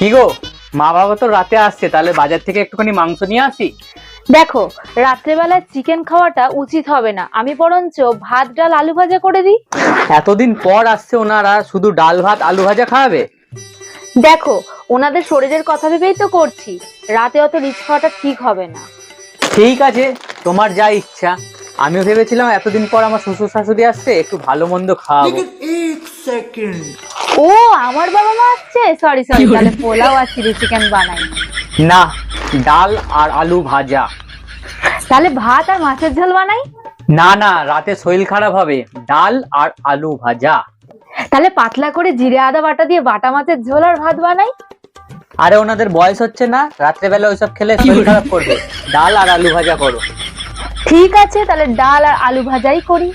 কি গো? মা বাবা তো রাতে আসছে তাহলে বাজার থেকে একটুখানি মাংস নিয়ে আসি? দেখো রাত্রেবেলা চিকেন খাওয়াটা উচিত হবে না। আমি বরঞ্চ ভাত ডাল আলু ভাজা করে দিই। এতদিন পর আসছে ওনারা শুধু ডাল ভাত আলু ভাজা খাওয়াবে? দেখো ওনাদের শরীরের কথা ভেবেই তো করছি। রাতে অত রিচ খাওয়াটা ঠিক হবে না। ঠিক আছে তোমার যা ইচ্ছা। আমিও ভেবেছিলাম এতদিন পর আমার শ্বশুর শাশুড়ি আসছে একটু ভালো মন্দ খাওয়াবো। ও আমার বাবা মা আসছে সরি সরি তাহলে পোলাও আর চিলি চিকেন বানাই। না ডাল আর আলু ভাজা। তাহলে ভাত আর মাছের ঝোল বানাই? না না রাতে শরীর খারাপ হবে। ডাল আর আলু ভাজা। তাহলে পাতলা করে জিরে আদা বাটা দিয়ে বাটা মাছের ঝোল আর ভাত বানাই? আরে ওনাদের বয়স হচ্ছে না? রাত্রেবেলা ওইসব খেলে শরীর খারাপ করবে। ডাল আর আলু ভাজা করো। ঠিক আছে তাহলে ডাল আর আলু ভাজাই করি।